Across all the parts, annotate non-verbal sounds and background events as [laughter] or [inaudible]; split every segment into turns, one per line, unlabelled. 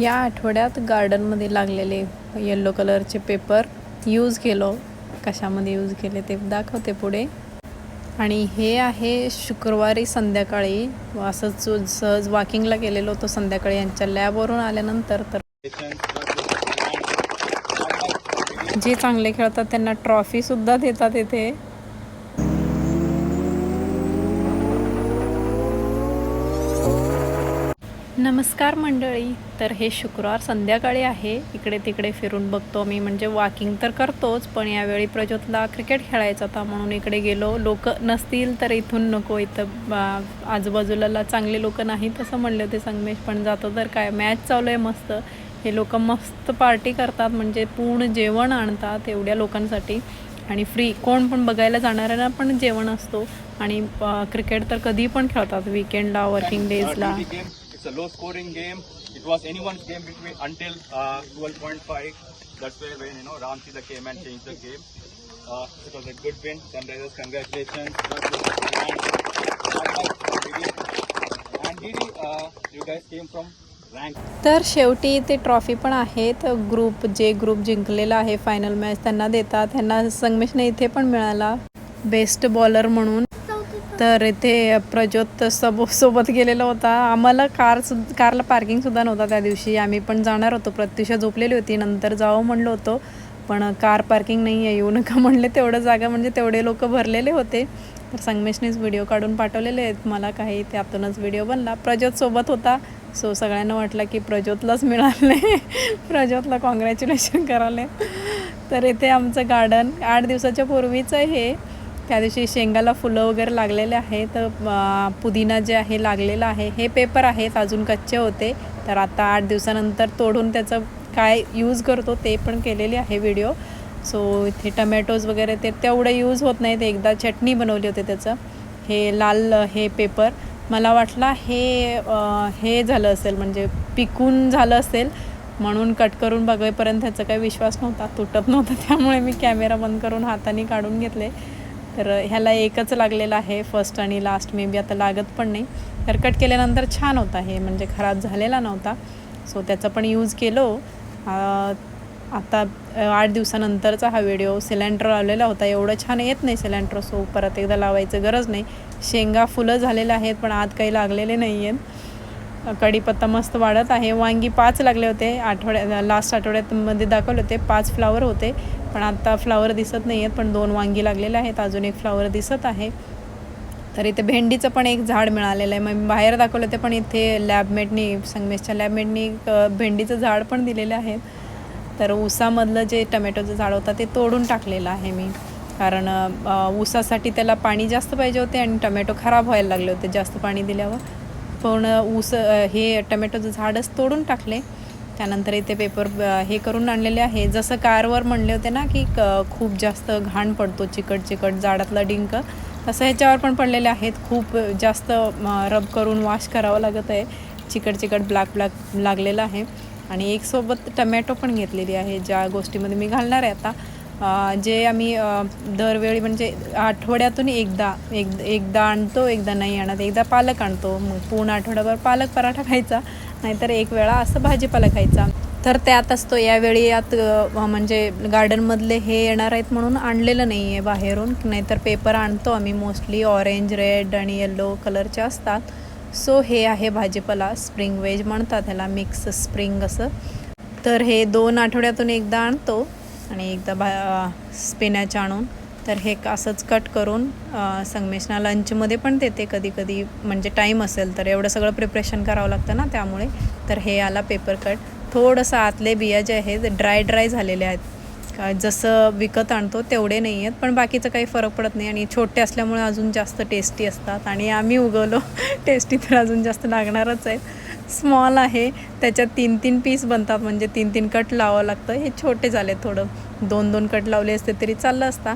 या आठवड्यात गार्डनमध्ये लागलेले येल्लो कलरचे पेपर यूज केलो. कशामध्ये यूज केले ते दाखवते पुढे. आणि हे आहे शुक्रवारी संध्याकाळी. असंच सहज वॉकिंगला गेलेलो होतो संध्याकाळी यांच्या लॅबवरून आल्यानंतर तर जे चांगले खेळतात त्यांना ट्रॉफीसुद्धा देतात इथे. नमस्कार मंडळी. तर हे शुक्रवार संध्याकाळी आहे. इकडे तिकडे फिरून बघतो मी. म्हणजे वॉकिंग तर करतोच पण यावेळी प्रज्योतला क्रिकेट खेळायचा होता म्हणून इकडे गेलो. लोक नसतील तर इथून नको. इथं आजूबाजूला चांगले लोक नाहीत असं म्हणले होते संगमेश. पण जातो तर काय? मॅच चालू आहे मस्त. हे लोक मस्त पार्टी करतात. म्हणजे पूर्ण जेवण आणतात एवढ्या लोकांसाठी. आणि फ्री कोण पण बघायला जाणाऱ्यांना पण जेवण असतो. आणि क्रिकेट तर कधी पण खेळतात विकेंडला वर्किंग डेजला
It's a low scoring game. It was anyone's game between until uh, 12.5. That's where when you know Ram Sita came and changed the game. Uh, it was a good win. Sunrisers, congratulations. And Didi, uh, you guys came from
तर शेवटी ते trophy पण आहेत group जे group जिंकलेला आहे final match त्यांना देतात त्यांना संगमेशने इथे पण मिळाला बेस्ट बॉलर म्हणून तर इथे प्रज्योत सब सोबत गेलेला होता. आम्हाला कार सुद्धा कारला पार्किंगसुद्धा नव्हता त्या दिवशी. आम्ही पण जाणार होतो. प्रत्युषा झोपलेली होती. नंतर जावं म्हणलो होतो. पण कार पार्किंग नाही आहे येऊ नका म्हणले. तेवढं जागा म्हणजे तेवढे लोक भरलेले होते. तर संगमेशनेच व्हिडिओ काढून पाठवलेले आहेत. मला काही त्यातूनच व्हिडिओ बनला. प्रज्योत सोबत होता. सो सगळ्यांना वाटलं की प्रज्योतलाच मिळाले. [laughs] प्रज्योतला कॉंग्रॅच्युलेशन कराले तर इथे आमचं गार्डन आठ दिवसाच्या पूर्वीचं हे त्या दिवशी शेंगाला फुलं वगैरे लागलेले आहेत पुदिना जे आहे लागलेला आहे हे पेपर आहेत अजून कच्चे होते. तर आता आठ दिवसानंतर तोडून त्याचं काय यूज करतो ते पण केलेली आहे व्हिडिओ सो इथे टमॅटोज वगैरे ते तेवढं यूज होत नाही ते एकदा चटणी बनवली होती त्याचं. हे लाल हे पेपर मला वाटला हे हे झालं असेल म्हणजे पिकून झालं असेल. म्हणून कट करून बघेपर्यंत ह्याचा काही विश्वास नव्हता तुटत नव्हता. त्यामुळे मी कॅमेरा बंद करून हाताने काढून घेतले. तर ह्याला एकच लागलेलं आहे फर्स्ट आणि लास्ट मे बी आता लागत पण नाही. तर कट केल्यानंतर छान होता हे म्हणजे खराब झालेला नव्हता. सो त्याचा पण यूज केलो. आता आठ दिवसानंतरचा हा व्हिडिओ सिलेंडर आलेला होता. एवढं छान येत नाही सिलेंडर सो परत एकदा लावायचं गरज नाही. शेंगा फुलं झालेलं आहेत पण आत काही लागलेले नाही आहेत कढीपत्ता मस्त वाढत आहे. वांगी पाच लागले होते. आठवड्या लास्ट आठवड्यातमध्ये दाखवले होते. पाच फ्लावर होते. पण आत्ता फ्लावर दिसत नाही आहेत पण दोन वांगी लागलेले आहेत. अजून एक फ्लावर दिसत आहे. तर इथे भेंडीचं पण एक झाड मिळालेलं आहे. मग बाहेर दाखवलं होते पण इथे लॅबमेटनी संगमेशच्या लॅबमेटनी अ, भेंडीचं झाड पण दिलेलं आहे. तर ऊसामधलं जे टमॅटोचं झाड होतं ते तोडून टाकलेलं आहे मी. कारण ऊसासाठी त्याला पाणी जास्त पाहिजे होते आणि टमॅटो खराब व्हायला लागले होते जास्त पाणी दिल्यावर. पण ऊस हे टमॅटोचं झाडच तोडून टाकले. त्यानंतर इथे पेपर हे करून आणलेले आहे. जसं कारवर म्हणले होते ना की क- खूप जास्त घाण पडतो चिकट चिकट झाडातला डिंक तसं ह्याच्यावर पण पडलेले आहेत. खूप जास्त रब करून वॉश करावं लागत आहे. चिकट चिकट ब्लॅक ब्लॅक लागलेलं आहे. आणि एक सोबत टमॅटो पण घेतलेली आहे ज्या गोष्टीमध्ये मी घालणार आहे आता. जे आम्ही दरवेळी म्हणजे आठवड्यातून एकदा एक एकदा आणतो एकदा नाही आणत एकदा पालक आणतो. मग पूर्ण आठवड्याभर पालक पराठा खायचा नाहीतर एक वेळा असं भाजीपाला खायचा. तर त्यात असतो यावेळी यात म्हणजे गार्डनमधले हे येणार आहेत म्हणून आणलेलं नाही आहे बाहेरून नाहीतर पेपर आणतो आम्ही मोस्टली. ऑरेंज रेड आणि येल्लो कलरचे असतात. सो हे आहे भाजीपाला. स्प्रिंग वेज म्हणतात ह्याला मिक्स स्प्रिंग असं. तर हे दोन आठवड्यातून एकदा आणतो. आणि एकदा भा स्पिनॅच आणून तर हे असंच कट करून संगमेशना लंचमध्ये पण देते कधी कधी म्हणजे टाईम असेल तर. एवढं सगळं प्रिपरेशन करावं लागतं ना त्यामुळे. तर हे आला पेपर कट थोडंसं आतले बिया जे आहेत ड्राय ड्राय झालेले आहेत जसं विकत आणतो तेवढे नाही आहेत. पण बाकीचं काही फरक पडत नाही आणि छोटे असल्यामुळे अजून जास्त टेस्टी असतात. आणि आम्ही उगवलो [laughs] टेस्टी तर अजून जास्त लागणारच आहेत. स्मॉल आहे. त्याच्यात तीन तीन पीस बनतात. म्हणजे तीन तीन कट लावावं लागतं. हे छोटे झाले थोडं. दोन दोन कट लावले असते तरी चाललं असता.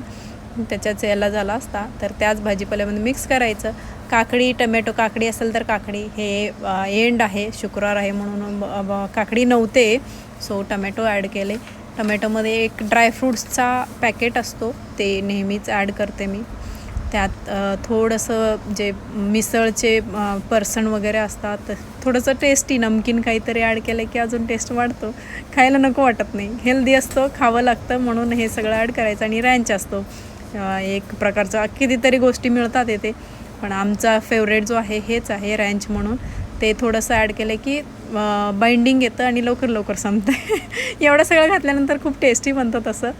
त्याच्याच याला झाला असता. तर त्याच भाजीपाल्यामध्ये मिक्स करायचं. काकडी टमॅटो काकडी असेल तर काकडी. हे एंड आहे. शुक्रवार आहे म्हणून काकडी नव्हते. सो टमॅटो ॲड केले. टमॅटोमध्ये एक ड्रायफ्रूट्सचा पॅकेट असतो ते नेहमीच ॲड करते मी. त्यात थोडंसं जे मिसळचे पर्सन वगैरे असतात थोडंसं टेस्टी नमकीन काहीतरी ॲड केलं की अजून टेस्ट वाढतो. खायला नको वाटत नाही. हेल्दी असतो खावं लागतं म्हणून हे सगळं ॲड करायचं आणि रँच असतो. एक प्रकारचा कितीतरी गोष्टी मिळतात येते पण आमचा फेवरेट जो आहे हेच आहे रँच म्हणून. ते थोडंसं ॲड केलं की बाइंडिंग येतं आणि लवकर लवकर संपतं [laughs] एवढं सगळं घातल्यानंतर खूप टेस्टी बनतं तसं.